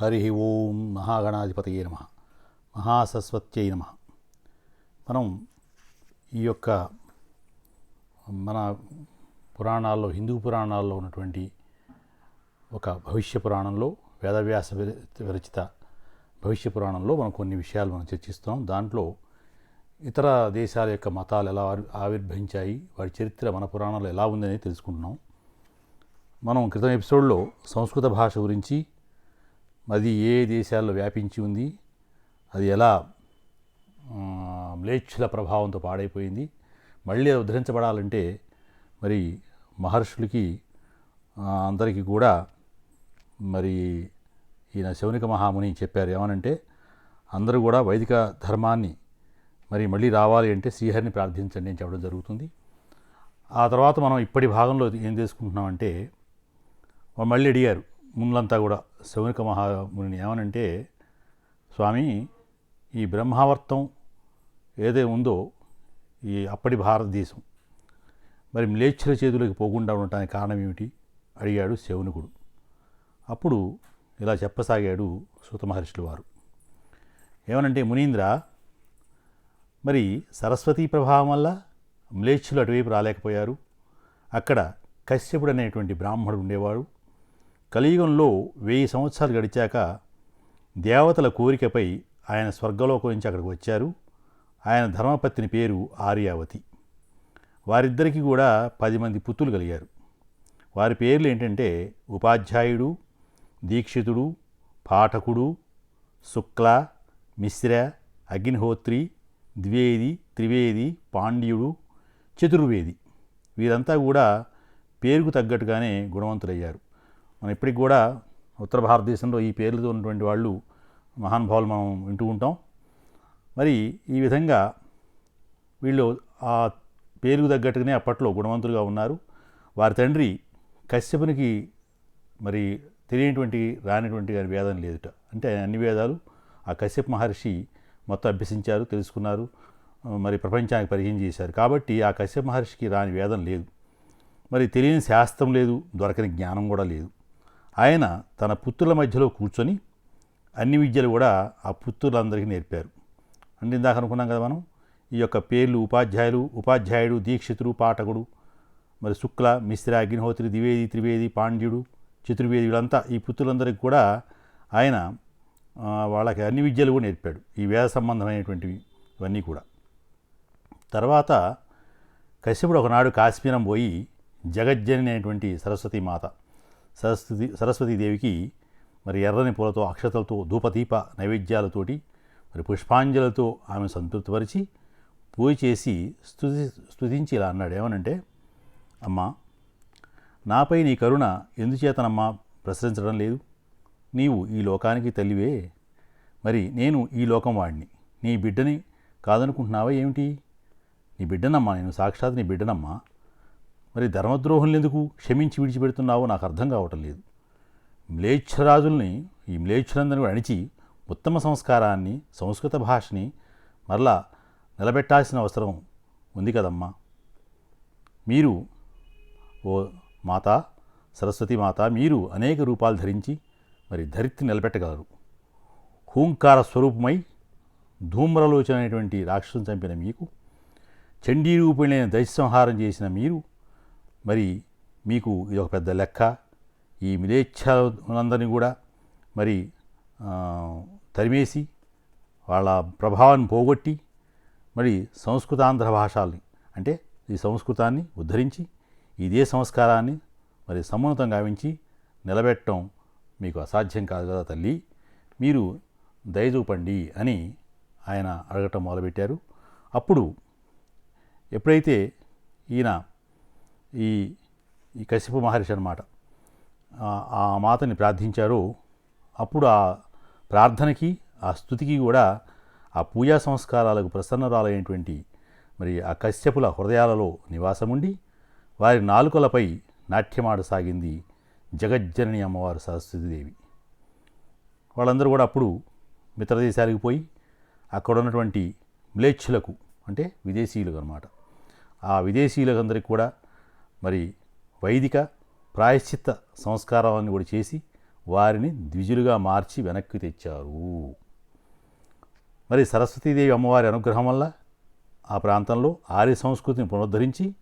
హరి ఓం మహాగణాధిపతయే నమ. మహాసరస్వత్యై నమ. మనం ఈ యొక్క మన పురాణాల్లో హిందూ పురాణాల్లో ఉన్నటువంటి ఒక భవిష్య పురాణంలో వేదవ్యాస విరచిత భవిష్య పురాణంలో మనం కొన్ని విషయాలు మనం చర్చిస్తున్నాం. దాంట్లో ఇతర దేశాల యొక్క మతాలు ఎలా ఆవిర్భవించాయి వాటి చరిత్ర మన పురాణాలు ఎలా ఉందనేది తెలుసుకుంటున్నాం. మనం క్రితం ఎపిసోడ్లో సంస్కృత భాష గురించి అది ఏ దేశాల్లో వ్యాపించి ఉంది అది ఎలా మ్లేచ్ఛుల ప్రభావంతో పాడైపోయింది మళ్ళీ ఉద్ధరించబడాలంటే మరి మహర్షులకి అందరికీ కూడా మరి ఈయన శౌనిక మహాముని చెప్పారు. ఏమనంటే అందరూ కూడా వైదిక ధర్మాన్ని మరి మళ్ళీ రావాలి అంటే శ్రీహరిని ప్రార్థించండి అని చెప్పడం జరుగుతుంది. ఆ తర్వాత మనం ఇప్పటి భాగంలో ఏం చేసుకుంటున్నామంటే మళ్ళీ అడిగారు మునులంతా కూడా శౌనిక మహాముని ఏమనంటే స్వామి ఈ బ్రహ్మావర్తం ఏదే ఉందో ఈ అప్పటి భారతదేశం. మరి మ్లేచ్ఛల చేతులకు పోకుండా ఉండటానికి కారణం ఏమిటి? అడిగాడు శౌనికుడు. అప్పుడు ఇలా చెప్పసాగాడు సూత మహర్షులు వారు. ఏమనంటే మునీంద్ర మరి సరస్వతీ ప్రభావం వల్ల మ్లేచ్ఛులు అటువైపు రాలేకపోయారు. అక్కడ కశ్యపుడు అనేటువంటి బ్రాహ్మణుడు ఉండేవాడు. కలియుగంలో వెయ్యి సంవత్సరాలు గడిచాక దేవతల కోరికపై ఆయన స్వర్గలోకం నుంచి అక్కడికి వచ్చారు. ఆయన ధర్మపత్ని పేరు ఆర్యావతి. వారిద్దరికీ కూడా పది మంది పుత్రులు కలిగారు. వారి పేర్లు ఏంటంటే ఉపాధ్యాయుడు దీక్షితుడు పాఠకుడు శుక్ల మిశ్ర అగ్నిహోత్రి ద్వేది త్రివేది పాండ్యుడు చతుర్వేది. వీరంతా కూడా పేరుకు తగ్గట్టుగానే గుణవంతులయ్యారు. మనం ఇప్పటికి కూడా ఉత్తర భారతదేశంలో ఈ పేర్లతో ఉన్నటువంటి వాళ్ళు మహానుభావులు మనం వింటూ ఉంటాం. మరి ఈ విధంగా వీళ్ళు ఆ పేరుకు తగ్గట్టుగానే అప్పట్లో గుణవంతులుగా ఉన్నారు. వారి తండ్రి కశ్యపునికి మరి తెలియనటువంటి రానిటువంటి గారి వేదం లేదుట. అంటే అన్ని వేదాలు ఆ కశ్యప మహర్షి మొత్తం అభ్యసించారు తెలుసుకున్నారు మరి ప్రపంచానికి పరిచయం చేశారు. కాబట్టి ఆ కశ్యప మహర్షికి రాని వేదం లేదు. మరి తెలియని శాస్త్రం లేదు దొరకని జ్ఞానం కూడా లేదు. ఆయన తన పుత్రుల మధ్యలో కూర్చొని అన్ని విద్యలు కూడా ఆ పుత్రులందరికీ నేర్పారు. అంటే ఇందాక అనుకున్నాం కదా మనం ఈ యొక్క పేర్లు ఉపాధ్యాయులు ఉపాధ్యాయుడు దీక్షితుడు పాఠకుడు మరి శుక్ల మిశ్ర అగ్నిహోత్రి ద్వివేది త్రివేది పాండ్యుడు చతుర్వేది వీళ్ళంతా ఈ పుత్రులందరికీ కూడా ఆయన వాళ్ళకి అన్ని విద్యలు కూడా నేర్పాడు. ఈ వేద సంబంధమైనటువంటివి ఇవన్నీ కూడా. తర్వాత కశ్యపుడు ఒకనాడు కాశ్మీరం పోయి జగజ్జని అనేటువంటి సరస్వతి మాత సరస్వతి సరస్వతీదేవికి మరి ఎర్రని పూలతో అక్షతలతో ధూపదీప నైవేద్యాలతోటి మరి పుష్పాంజలతో ఆమె సంతృప్తిపరిచి పూజ చేసి స్థుతి స్తుతించి ఇలా అన్నాడు. ఏమనంటే అమ్మా నాపై నీ కరుణ ఎందుచేతనమ్మా? ప్రసరించడం లేదు. నీవు ఈ లోకానికి తల్లివే. మరి నేను ఈ లోకం వాడిని నీ బిడ్డని కాదనుకుంటున్నావా ఏమిటి? నీ బిడ్డనమ్మా నేను సాక్షాత్ నీ బిడ్డనమ్మా. మరి ధర్మద్రోహుల్ని ఎందుకు క్షమించి విడిచిపెడుతున్నావో నాకు అర్థం కావటం లేదు. మ్లేచ్ఛరాజుల్ని ఈ మ్లేచ్ఛులందరినీ కూడా అణిచి ఉత్తమ సంస్కారాన్ని సంస్కృత భాషని మరలా నిలబెట్టాల్సిన అవసరం ఉంది కదమ్మా. మీరు ఓ మాత సరస్వతి మాత మీరు అనేక రూపాలు ధరించి మరి ధరిత్రి నిలబెట్టగలరు. హూంకార స్వరూపమై ధూమ్రలోచన అనేటువంటి రాక్షసుని చంపిన మీకు చండీ రూపిణైన దశ సంహారం చేసిన మీరు మరి మీకు ఇది ఒక పెద్ద లెక్క. ఈ మిలేచ్ఛలందరినీ కూడా మరి తరిమేసి వాళ్ళ ప్రభావాన్ని పోగొట్టి మరి సంస్కృతాంధ్ర భాషల్ని అంటే ఈ సంస్కృతాన్ని ఉద్ధరించి ఇదే సంస్కారాన్ని మరి సమున్నతం గావించి నిలబెట్టడం మీకు అసాధ్యం కాదు కదా తల్లి. మీరు దయచూపండి అని ఆయన అడగటం మొదలుపెట్టారు. అప్పుడు ఎప్పుడైతే ఈయన ఈ ఈ కశ్యప మహర్షి అనమాట ఆ మాతని ప్రార్థించారో. అప్పుడు ఆ ప్రార్థనకి ఆ స్థుతికి కూడా ఆ పూజా సంస్కారాలకు ప్రసన్నరాలైనటువంటి మరి ఆ కశ్యపుల హృదయాలలో నివాసముండి వారి నాలుకలపై నాట్యమాడసాగింది జగజ్జనని అమ్మవారు సరస్వతీదేవి. వాళ్ళందరూ కూడా అప్పుడు మిత్రదేశాలకు పోయి అక్కడ ఉన్నటువంటి మ్లేచ్ఛులకు అంటే విదేశీయులకు అనమాట ఆ విదేశీయులకందరికీ కూడా మరి వైదిక ప్రాయశ్చిత్త సంస్కారాలను కూడా చేసి వారిని ద్విజులుగా మార్చి వెనక్కి తెచ్చారు. మరి సరస్వతీదేవి అమ్మవారి అనుగ్రహం వల్ల ఆ ప్రాంతంలో ఆర్య సంస్కృతిని పునరుద్ధరించి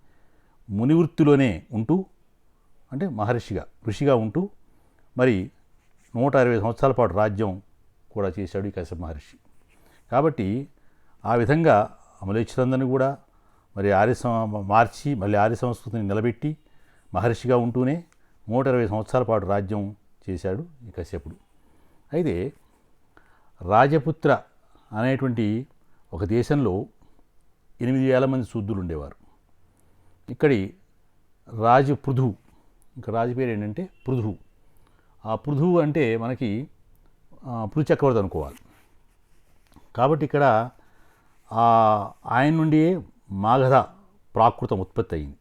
మునివృత్తిలోనే ఉంటూ అంటే మహర్షిగా ఋషిగా ఉంటూ మరి నూట అరవై సంవత్సరాల పాటు రాజ్యం కూడా చేశాడు ఈ కశ్యప మహర్షి. కాబట్టి ఆ విధంగా అమలేశ్వరందని కూడా మరి ఆర్య సం- మార్చి మళ్ళీ ఆర్య సంస్కృతిని నిలబెట్టి మహర్షిగా ఉంటూనే నూట ఇరవై సంవత్సరాల పాటు రాజ్యం చేశాడు ఈ కశ్యపుడు. అయితే రాజపుత్ర అనేటువంటి ఒక దేశంలో ఎనిమిది వేల మంది శూద్రులు ఉండేవారు. ఇక్కడి రాజు పృథు ఇంకా రాజు పేరు ఏంటంటే పృథు. ఆ పృథు అంటే మనకి పృథు చక్రవర్తి అనుకోవాలి. కాబట్టి ఇక్కడ ఆయన నుండి మాగధ ప్రాకృతం ఉత్పత్తి అయింది.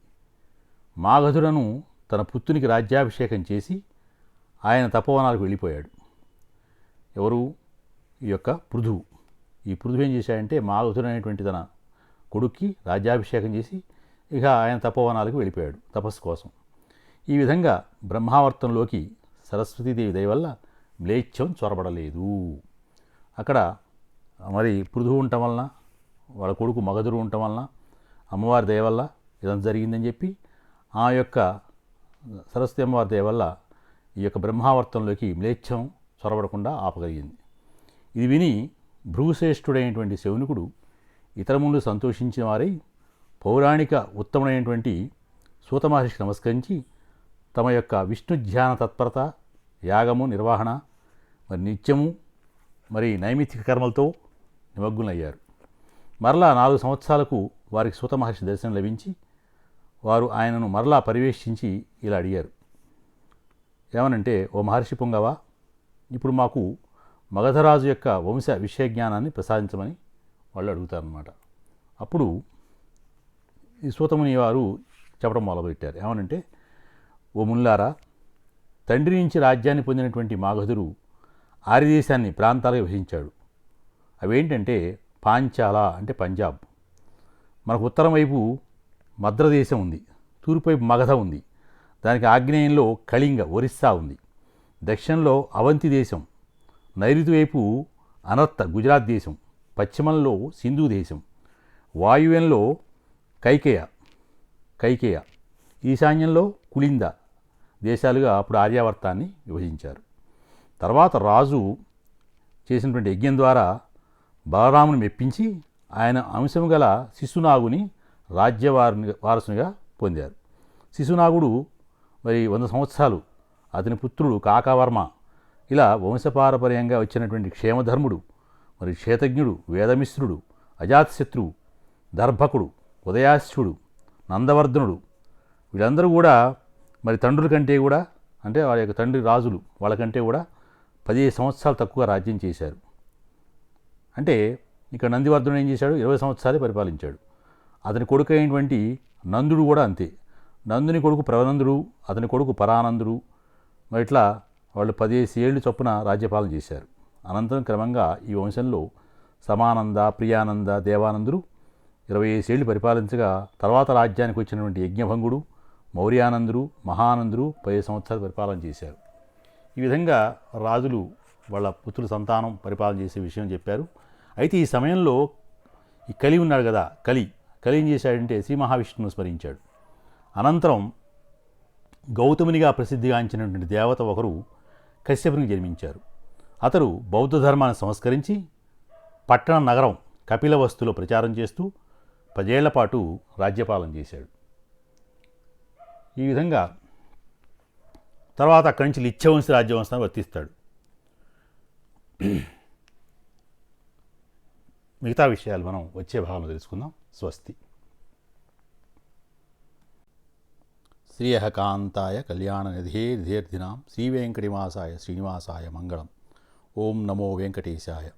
మాగధుడను తన పుత్రునికి రాజ్యాభిషేకం చేసి ఆయన తపోవనాలకు వెళ్ళిపోయాడు. ఎవరు? ఈ యొక్క పృథువు. ఈ పృథువు ఏం చేశాడంటే మాగధుడు అనేటువంటి తన కొడుక్కి రాజ్యాభిషేకం చేసి ఇక ఆయన తపోవనాలకు వెళ్ళిపోయాడు తపస్సు కోసం. ఈ విధంగా బ్రహ్మావర్తంలోకి సరస్వతీదేవి దయ వల్ల మ్లేచ్ఛం చొరబడలేదు. అక్కడ మరి పృథువు ఉండటం వలన వాళ్ళ కొడుకు మగధుడు ఉండటం వలన అమ్మవారి దయ వల్ల ఇదంతా జరిగిందని చెప్పి ఆ యొక్క సరస్వతి అమ్మవారి దయ వల్ల ఈ యొక్క బ్రహ్మావర్తంలోకి మ్లేచ్ఛం చొరబడకుండా ఆపగలిగింది. ఇది విని భృగుశ్రేష్ఠుడైనటువంటి శౌనికుడు ఇతర ముందు సంతోషించిన వారై పౌరాణిక ఉత్తముడైనటువంటి సూతమహర్షికి నమస్కరించి తమ యొక్క విష్ణు ధ్యాన తత్పరత యాగము నిర్వహణ మరి నిత్యము మరి నైమిత్తిక కర్మలతో నిమగ్నులయ్యారు. మరలా నాలుగు సంవత్సరాలకు వారికి సూత మహర్షి దర్శనం లభించి వారు ఆయనను మరలా పరివేష్టించి ఇలా అడిగారు. ఏమనంటే ఓ మహర్షి పొంగవా ఇప్పుడు మాకు మగధరాజు యొక్క వంశ విషయ జ్ఞానాన్ని ప్రసాదించమని వాళ్ళు అడుగుతారనమాట అప్పుడు ఈ సూతముని వారు చెప్పడం మొదలుపెట్టారు. ఏమనంటే ఓ ముల్లారా తండ్రి నుంచి రాజ్యాన్ని పొందినటువంటి మాగధుడు ఆర్యదేశాన్ని ప్రాంతాలుగా విభజించాడు అవేంటంటే పాంచాల అంటే పంజాబ్. మనకు ఉత్తరం వైపు మద్రదేశం ఉంది తూర్పు వైపు మగధ ఉంది. దానికి ఆగ్నేయంలో కళింగ ఒరిస్సా ఉంది. దక్షిణంలో అవంతి దేశం నైరుతి వైపు అనర్త గుజరాత్ దేశం పశ్చిమంలో సింధు దేశం వాయువ్యంలో కైకేయ కైకేయ ఈశాన్యంలో కుళింద దేశాలుగా అప్పుడు ఆర్యావర్తాన్ని విభజించారు. తర్వాత రాజు చేసినటువంటి యజ్ఞం ద్వారా బలరాముని మెప్పించి ఆయన అంశం గల శిశునాగుని రాజ్యవారుని వారసునిగా పొందారు. శిశునాగుడు మరి వంద సంవత్సరాలు అతని పుత్రుడు కాకావర్మ ఇలా వంశపారపర్యంగా వచ్చినటువంటి క్షేమధర్ముడు మరి క్షేతజ్ఞుడు వేదమిశ్రుడు అజాతశత్రువు దర్భకుడు ఉదయాశ్యుడు నందవర్ధనుడు వీళ్ళందరూ కూడా మరి తండ్రుల కంటే కూడా అంటే వాళ్ళ యొక్క తండ్రి రాజులు వాళ్ళకంటే కూడా పదిహేను సంవత్సరాలు తక్కువ రాజ్యం చేశారు. అంటే ఇక్కడ నందివర్ధనుడు ఏం చేశాడు? ఇరవై సంవత్సరాలే పరిపాలించాడు. అతని కొడుకు అయినటువంటి నందుడు కూడా అంతే. నందుని కొడుకు ప్రవనందుడు అతని కొడుకు పరానందుడు మరి ఇట్లా వాళ్ళు పదిహేసి ఏళ్ళు చొప్పున రాజ్యపాలన చేశారు. అనంతరం క్రమంగా ఈ వంశంలో సమానంద ప్రియానంద దేవానందుడు ఇరవై ఏళ్ళు పరిపాలించగా తర్వాత రాజ్యానికి వచ్చినటువంటి యజ్ఞభంగుడు మౌర్యానందుడు మహానందుడు పది సంవత్సరాలు పరిపాలన చేశారు. ఈ విధంగా రాజులు వాళ్ళ పుత్రుల సంతానం పరిపాలన చేసే విషయం చెప్పారు. అయితే ఈ సమయంలో ఈ కలి ఉన్నాడు కదా కలి. కలి ఏం చేశాడంటే శ్రీ మహావిష్ణువును స్మరించాడు. అనంతరం గౌతమునిగా ప్రసిద్ధిగాంచినటువంటి దేవత ఒకరు కశ్యపునికి జన్మించారు. అతడు బౌద్ధ ధర్మాన్ని సంస్కరించి పట్టణ నగరం కపిలవస్తులో ప్రచారం చేస్తూ పదేళ్ళ పాటు రాజ్యపాలన చేశాడు. ఈ విధంగా తర్వాత అక్కడి నుంచి లిచ్చవంశ రాజ్యవంశాన్ని వర్తిస్తాడు. మిగతా విషయాలు మనం వచ్చే భాగంలో తెలుసుకుందాం. స్వస్తి. శ్రీయ కాంతాయ కళ్యాణ నిధే నిధేర్ధినాం శ్రీవేంకటివాసాయ శ్రీనివాసాయ మంగళం. ఓం నమో వెంకటేశాయ.